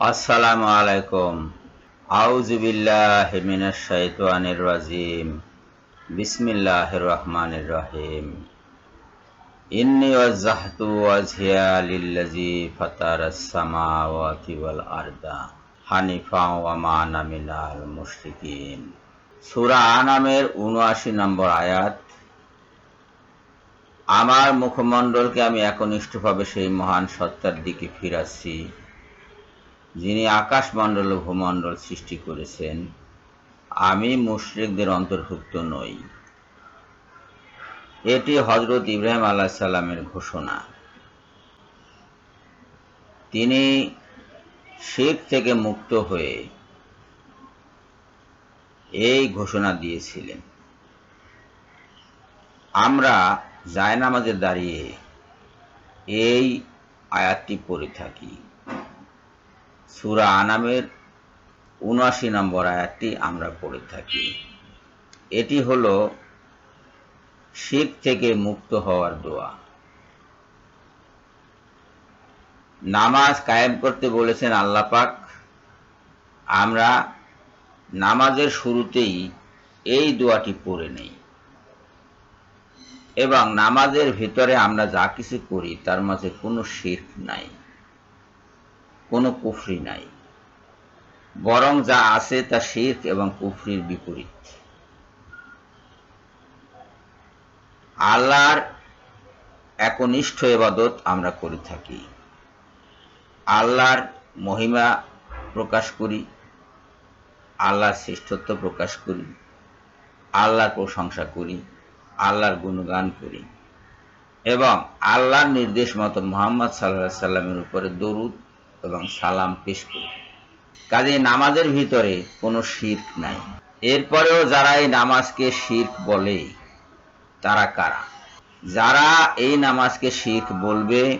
আসসালামু আলাইকুম। আউযু বিল্লাহি মিনাশ শাইতানির রাজিম। বিসমিল্লাহির রহিম। আনামের 79 নম্বর আয়াত। আমার মুখমণ্ডলকে আমি একনিষ্ঠভাবে সেই মহান সত্তার দিকে ফিরাচ্ছি। যিনি আকাশমণ্ডল ও ভূমণ্ডল সৃষ্টি করেছেন, আমি মুশরিকদের অন্তর্ভুক্ত নই। এটি হজরত ইব্রাহিম আল্লাহ সাল্লামের ঘোষণা। তিনি শিখ থেকে মুক্ত হয়ে এই ঘোষণা দিয়েছিলেন। আমরা জায়নামাজে দাঁড়িয়ে এই আয়াতটি পড়ে থাকি। সুরা আনামের উনআশি নম্বর আয়াতটি আমরা পড়ে থাকি। এটি হলো শিখ থেকে মুক্ত হওয়ার দোয়া। নামাজ কায়েম করতে বলেছেন আল্লাহ পাক। আমরা নামাজের শুরুতেই এই দোয়াটি পড়ে নেই। এবং নামাজের ভিতরে আমরা যা কিছু করি, তার মাঝে কোনো শির্ক নাই। কোনো কুফরি নাই। বরং যা আছে তা শির্ক এবং কুফরির বিপরীত। আল্লাহর একনিষ্ঠ এবাদত আমরা করে থাকি। আল্লাহর মহিমা প্রকাশ করি। আল্লাহর শ্রেষ্ঠত্ব প্রকাশ করি। আল্লাহর প্রশংসা করি। আল্লাহর গুণগান করি। এবং আল্লাহর নির্দেশ মতো মোহাম্মদ সাল্লাহ সাল্লামের উপরে দরুদ এবং সালাম পেশ করি। কাজে নামাজের ভিতরে কোনো শির্ক নাই। এরপরেও যারা এই নামাজকে শির্ক বলে, তারা কারা? যারা এই নামাজকে শির্ক বলবে,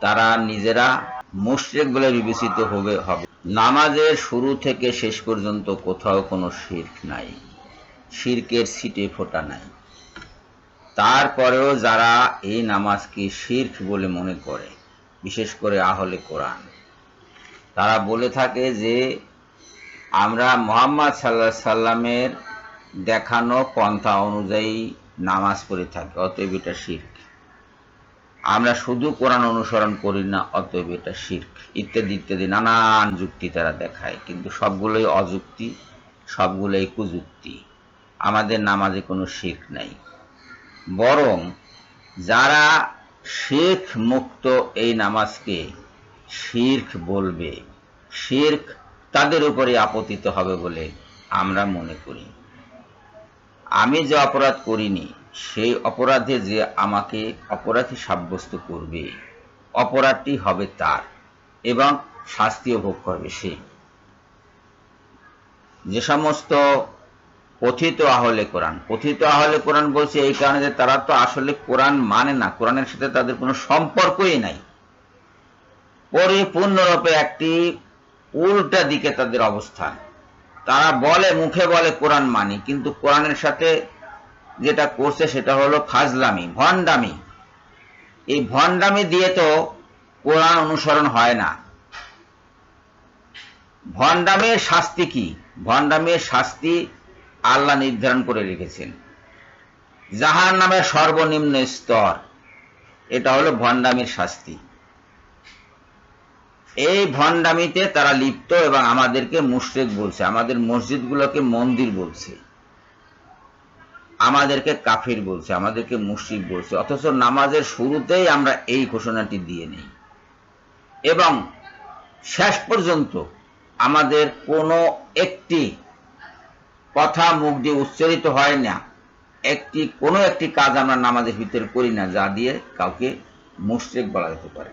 তারা নিজেরা মুশরিক বলে বিবেচিত হবে হবে। নামাজের শুরু থেকে শেষ পর্যন্ত কোথাও কোনো শির্ক নাই। শির্কের সিটে ফোটা নাই। তারপরেও যারা এই নামাজকে শির্ক বলে মনে করে বিশেষ করে আহলে কোরআন। তারা বলে থাকে যে, আমরা মোহাম্মদ সাল্লাহ সাল্লামের দেখানো পন্থা অনুযায়ী নামাজ পড়ে থাকি, অতএব এটা শির্ক। আমরা শুধু কোরআন অনুসরণ করি না, অতএব এটা শির্ক। ইত্যাদি ইত্যাদি, নানান যুক্তি তারা দেখায়, কিন্তু সবগুলোই অযুক্তি, সবগুলোই কুযুক্তি। আমাদের নামাজে কোনো শির্ক নাই। বরং যারা শির্ক মুক্ত এই নামাজকে শির্ক বলবে। শির্ক তাদের উপরে আপতিত হবে বলে আমরা মনে করি। আমি যে অপরাধ করিনি, সেই অপরাধে যে আমাকে অপরাধী সাব্যস্ত করবে, অপরাধটি হবে তার এবং শাস্তিও ভোগ করবে সে। যে সমস্ত কথিত আহলে কোরআন। কথিত আহলে কোরআন বলছে এই কারণে যে তারা তো আসলে কোরআন মানে না। কোরআনের সাথে তাদের কোনো সম্পর্কই নাই। পরিপূর্ণরূপে একটি উল্টা দিকে তাদের অবস্থান। তারা বলে, মুখে বলে কোরআন মানি, কিন্তু কোরআনের সাথে যেটা করছে সেটা হলো ফাজলামি, ভণ্ডামি। এই ভণ্ডামি দিয়ে তো কোরআন অনুসরণ হয় না। ভণ্ডামের শাস্তি কি? ভণ্ডামের শাস্তি আল্লাহ নির্ধারণ করে রেখেছেন। জাহান নামের সর্বনিম্ন স্তর, এটা হলো ভণ্ডামির শাস্তি। এই ভণ্ডামিতে তারা লিপ্ত এবং আমাদেরকে মুশরেক বলছে, আমাদের মসজিদগুলোকে মন্দির বলছে, আমাদেরকে কাফির বলছে, আমাদেরকে মুশরিক বলছে, অথচ নামাজের শুরুতেই আমরা এই ঘোষণাটি দিয়ে নেই। এবং শেষ পর্যন্ত আমাদের কোনো একটি কথা মুখ দিয়ে উচ্চারিত হয় না। একটি, কোনো একটি কাজ আমরা নামাজের ভিতরে করি না, যা দিয়ে কাউকে মুশরিক বলা যেতে পারে।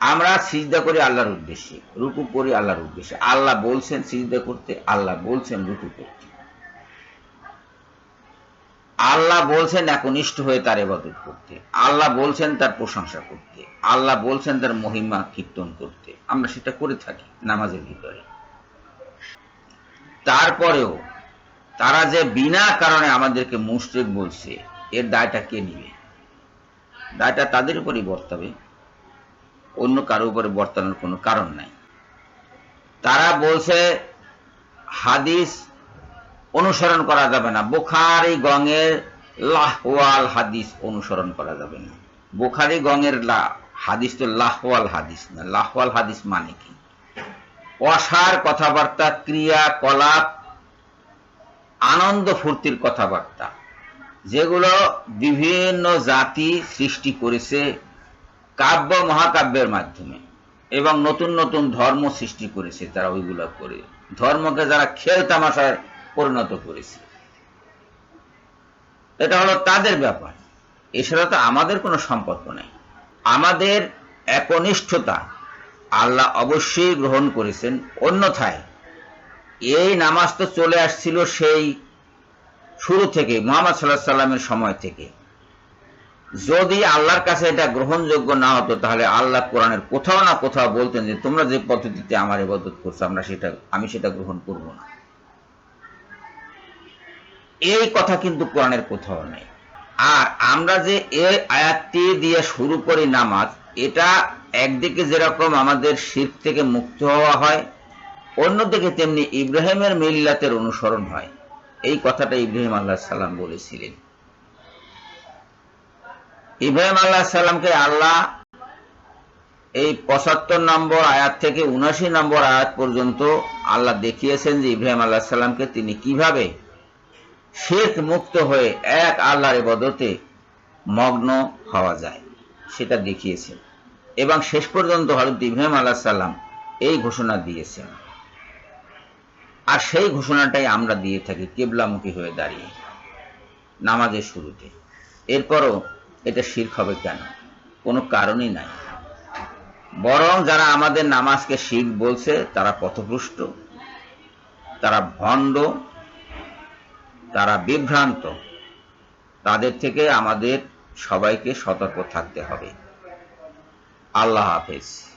আমরা সিজদা করি আল্লাহর উদ্দেশ্যে, রুকু করি আল্লাহর উদ্দেশ্যে। আল্লাহ বলছেন সিজদা করতে, আল্লাহ বলছেন রুকু করতে। আল্লাহ বলছেন একনিষ্ঠ হয়ে তার এবাদত করতে। আল্লাহ বলছেন তার প্রশংসা করতে। আল্লাহ বলছেন তার মহিমা কীর্তন করতে। আমরা সেটা করে থাকি নামাজের ভিতরে। তারপরেও তারা যে বিনা কারণে আমাদেরকে মুশরিক বলছে, এর দায়টা কে নিবে? দায়টা তাদের উপরই বর্তাবে। অন্য কারও উপরে বর্তানোর কোনো কারণ নাই। তারা বলছে, হাদিস অনুসরণ করা যাবে না। বুখারি গঙের লাহওয়াল হাদিস অনুসরণ করা যাবে না। বোখারি গঙের লা হাদিস তো লাহওয়াল হাদিস না। লাহওয়াল হাদিস মানে কি? অসার কথাবার্তা, ক্রিয়াকলাপ আনন্দ ফুর্তির কথাবার্তা, যেগুলো বিভিন্ন জাতি সৃষ্টি করেছে কাব্য, মহাকাব্যের মাধ্যমে এবং নতুন নতুন ধর্ম সৃষ্টি করেছে তারা ওইগুলো করে। ধর্মকে যারা খেল তামাশায় পরিণত করেছে। এটা হলো তাদের ব্যাপার। এছাড়া তো আমাদের কোনো সম্পর্ক নেই। আমাদের একনিষ্ঠতা আল্লাহ অবশ্যই গ্রহণ করেছেন। অন্যথায় এই নামাজ তো চলে আসছিল সেই শুরু থেকে, মোহাম্মদ সাল্লাহ সাল্লামের সময় থেকে। যদি আল্লাহর কাছে এটা গ্রহণযোগ্য না হতো, তাহলে আল্লাহ কোরআনের কোথাও না কোথাও বলতেন যে, তোমরা যে পদ্ধতিতে আমার ইবাদত করছ, আমরা সেটা, আমি সেটা গ্রহণ করব না। এই কথা কিন্তু কোরআনের কোথাও নেই। আর আমরা যে এই আয়াতটি দিয়ে শুরু করি নামাজ এটা একদিকে যেরকম আমাদের শির থেকে মুক্ত হওয়া হয়, অন্যদিকে তেমনি ইব্রাহিমের মিল্লাতের অনুসরণ হয়। এই কথাটা ইব্রাহিম আল্লাহ সাল্লাম বলেছিলেন। ইব্রাহিম আল্লাহ সাল্লামকে আল্লাহ এই পঁচাত্তর নম্বর আয়াত থেকে উনাশি নম্বর আয়াত পর্যন্ত আল্লাহ দেখিয়েছেন যে ইব্রাহিম আল্লাহ সাল্লামকে তিনি কীভাবে শেখ মুক্ত হয়ে এক আল্লাহর ইবাদতে মগ্ন হওয়া যায়। সেটা দেখিয়েছেন এবং শেষ পর্যন্ত হজরত ইব্রাহিম আল্লাহ সাল্লাম এই ঘোষণা দিয়েছেন। আর সেই ঘোষণাটাই আমরা দিয়ে থাকি কেবলামুখী হয়ে দাঁড়িয়ে নামাজের শুরুতে। এরপরও এটা শির্ক হবে কেন? কোনো কারণই নাই। বরং যারা আমাদের নামাজকে শিখ বলছে, তারা পথভ্রষ্ট, তারা ভণ্ড, তারা বিভ্রান্ত। তাদের থেকে আমাদের সবাইকে সতর্ক থাকতে হবে। আল্লাহ হাফেজ।